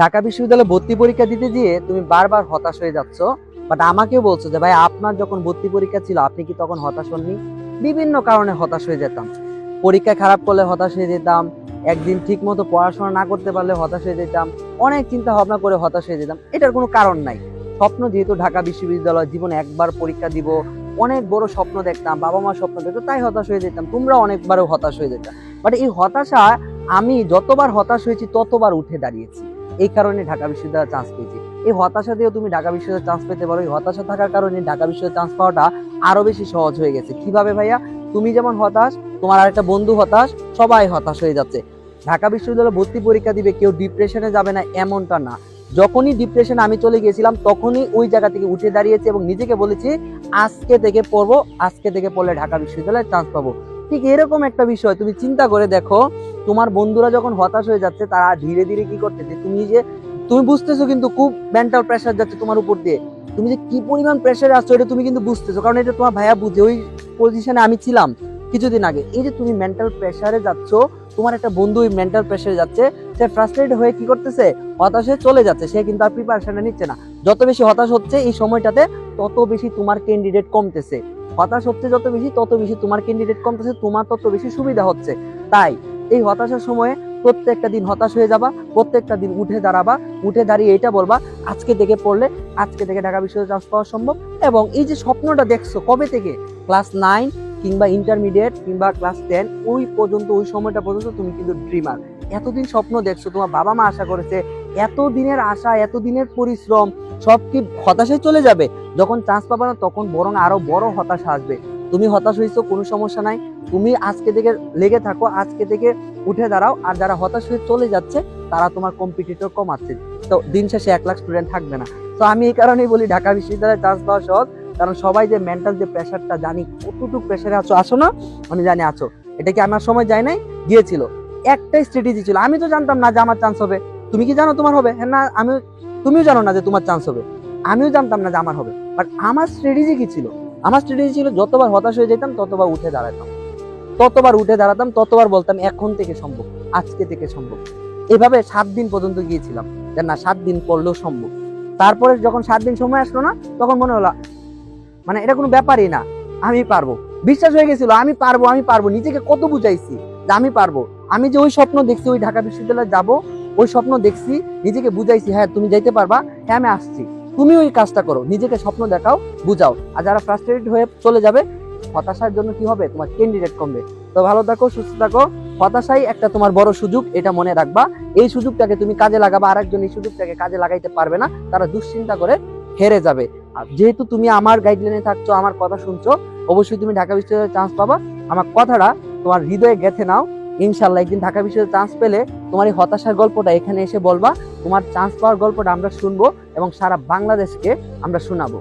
ঢাকা বিশ্ববিদ্যালয়ে ভর্তি পরীক্ষা দিতে গিয়ে তুমি বারবার হতাশ হয়ে যাচ্ছ বাট আমাকেও বলছো যে, ভাই, আপনার যখন ভর্তি পরীক্ষা ছিল, আপনি কি তখন হতাশ হননি? বিভিন্ন কারণে হতাশ হয়ে যেতাম। পরীক্ষা খারাপ করলে হতাশ হয়ে যেতাম, একদিন ঠিক মতো পড়াশোনা না করতে পারলে হতাশ হয়ে যেতাম, অনেক চিন্তা ভাবনা করে হতাশ হয়ে যেতাম। এটার কোনো কারণ নাই। স্বপ্ন যেহেতু ঢাকা বিশ্ববিদ্যালয়, জীবনে একবার পরীক্ষা দিব, অনেক বড় স্বপ্ন দেখতাম বাবা মা স্বপ্ন দেখতো তাই হতাশ হয়ে যেতাম। তোমরা অনেকবারও হতাশ হয়ে যেতাম। বাট এই হতাশা আমি যতবার হতাশ হয়েছি, ততবার উঠে দাঁড়িয়েছি। এই কারণে ঢাকা বিশ্ববিদ্যালয়ে চান্স পেয়েছি। এই হতাশা দিয়েও তুমি ঢাকা বিশ্ববিদ্যালয়ে চান্স পেতে পারো। এই হতাশা থাকার কারণে ঢাকা বিশ্ববিদ্যালয়ে চান্স পাওয়াটা আরও বেশি সহজ হয়ে গেছে। কীভাবে ভাইয়া? তুমি যেমন হতাশ, তোমার আরেকটা বন্ধু হতাশ, সবাই হতাশ হয়ে যাচ্ছে। ঢাকা বিশ্ববিদ্যালয়ে ভর্তি পরীক্ষা দিবে কেউ ডিপ্রেশনে যাবে না, এমনটা না। যখনই ডিপ্রেশনে আমি চলে গিয়েছিলাম, তখনই ওই জায়গা থেকে উঠে দাঁড়িয়েছি এবং নিজেকে বলেছি, আজকে থেকে পড়ব, আজকে থেকে পড়লে ঢাকা বিশ্ববিদ্যালয়ে চান্স পাবো। ঠিক এরকম একটা বিষয়। তুমি চিন্তা করে দেখো তোমার বন্ধুরা যখন হতাশ হয়ে যাচ্ছে, তারা ধীরে ধীরে কি করতেছে, তুমি যে, তুমি বুঝতেছো কিন্তু খুব মেন্টাল প্রেশার যাচ্ছে তোমার উপর দিয়ে। তুমি যে কি পরিমাণ প্রেশারে আসছো এটা তুমি কিন্তু বুঝতেছো। কারণ এটা তোমার ভাইয়া বুঝে, ওই পজিশনে আমি ছিলাম কিছুদিন আগে। এই যে তুমি মেন্টাল প্রেশারে যাচ্ছ, তোমার একটা বন্ধু ওই মেন্টাল প্রেশারে যাচ্ছে, সে ফ্রাস্ট্রেটেড হয়ে কি করতেছে? হতাশে চলে যাচ্ছে। সে কিন্তু আর প্রিপারেশনটা নিচ্ছে না। যত বেশি হতাশ হচ্ছে এই সময়টাতে, তত বেশি তোমার ক্যান্ডিডেট কমতেছে। হতাশ হচ্ছে যত বেশি, তত বেশি তোমার ক্যান্ডিডেট কমতেছে, তোমার তত বেশি সুবিধা হচ্ছে। তাই এই হতাশার সময়ে প্রত্যেকটা দিন হতাশ হয়ে যাবা, প্রত্যেকটা দিন উঠে দাঁড়াবা, উঠে দাঁড়িয়ে এটা বলবা, আজকে থেকে পড়লে, আজকে থেকে ঢাকা বিশ্ববিদ্যালয়ে পাওয়া সম্ভব। এবং এই যে স্বপ্নটা দেখছ, কবে থেকে? ক্লাস নাইন কিংবা ইন্টারমিডিয়েট কিংবা ক্লাস টেন, ওই পর্যন্ত, ওই সময়টা পর্যন্ত তুমি কিন্তু ড্রিমার এতদিন স্বপ্ন দেখছ, তোমার বাবা মা আশা করেছে, এত দিনের আশা, এত দিনের পরিশ্রম, সব কি হতাশায় চলে যাবে? যখন চান্স পাবা না, তখন বরং আরও বড় হতাশা আসবে। তুমি হতাশ হয়েছো, কোনো সমস্যা নাই। তুমি আজকে থেকে লেগে থাকো, আজকে থেকে উঠে দাঁড়াও, আর যারা হতাশ হয়ে চলে যাচ্ছে, তারা তোমার কম্পিটিটর কমাচ্ছে। তো দিন শেষে এক লাখ স্টুডেন্ট থাকবে না। তো আমি এই কারণেই বলি, ঢাকা বিশ্ববিদ্যালয়ে চান্স পাওয়া সহজ, কারণ সবাই যে মেন্টাল যে প্রেশারটা জানি কতটুকু প্রেশারে আছো, আসো না, আমি জানি আছো। এটা কি আমার সময় যায় নাই? গিয়েছিল। একটাই স্ট্র্যাটেজি ছিল। আমি তো জানতাম না যে আমার চান্স হবে। তুমি কি জানো তোমার হবে? হ্যাঁ না, আমি, তুমিও জানো না যে তোমার চান্স হবে। আমিও জানতাম না যে আমার হবে। বাট আমার স্ট্র্যাটেজি কি ছিল? আমার স্ট্র্যাটেজি ছিল, যতবার হতাশ হয়ে যেতাম, ততবার উঠে দাঁড়াতাম। ততবার উঠে দাঁড়াতাম, ততবার বলতাম, এখন থেকে সম্ভব, আজকে থেকে সম্ভব। এভাবে সাত দিন পর্যন্ত গিয়েছিলাম, যে না, সাত দিন পড়লেও সম্ভব। তারপরে যখন সাত দিন সময় আসলো না, তখন মনে হলো মানে এটা কোনো ব্যাপারই না, আমি পারব। বিশ্বাস হয়ে গেছিল, আমি পারব আমি পারব। নিজেকে কত বুঝাইছি যে আমি পারব। আমি যে ওই স্বপ্ন দেখছি, ওই ঢাকা বিশ্ববিদ্যালয়ে যাব, ওই স্বপ্ন দেখছি, নিজেকে বুঝাইছি হ্যাঁ তুমি যাইতে পারবা হ্যাঁ আমি আসছি। তুমি ওই কাজটা করো, নিজেকে স্বপ্ন দেখাও, বুঝাও। আর যারা ফ্রাস্ট্রেটেড হয়ে চলে যাবে হতাশার জন্য কি হবে? তোমার ক্যান্ডিডেট কমবে। তো ভালো থাকো, সুস্থ থাকো। হতাশাই একটা তোমার বড় সুযোগ, এটা মনে রাখবা। এই সুযোগটাকে তুমি কাজে লাগাবা, আরেকজন এই সুযোগটাকে কাজে লাগাইতে পারবে না, তারা দুশ্চিন্তা করে হেরে যাবে। যেহেতু তুমি আমার গাইডলাইনে থাকছো, আমার কথা শুনছো, অবশ্যই তুমি ঢাকা বিশ্ববিদ্যালয়ে চান্স পাবা। আমার কথাটা তোমার হৃদয়ে গেথে নাও। ইনশাল্লাহ একদিন ঢাকা বিশ্ববিদ্যালয়ে চান্স পেলে তোমার এই হতাশার গল্পটা এখানে এসে বলবা। তোমার চান্স পাওয়ার গল্পটা আমরা শুনব এবং সারা বাংলাদেশকে আমরা শোনাবো।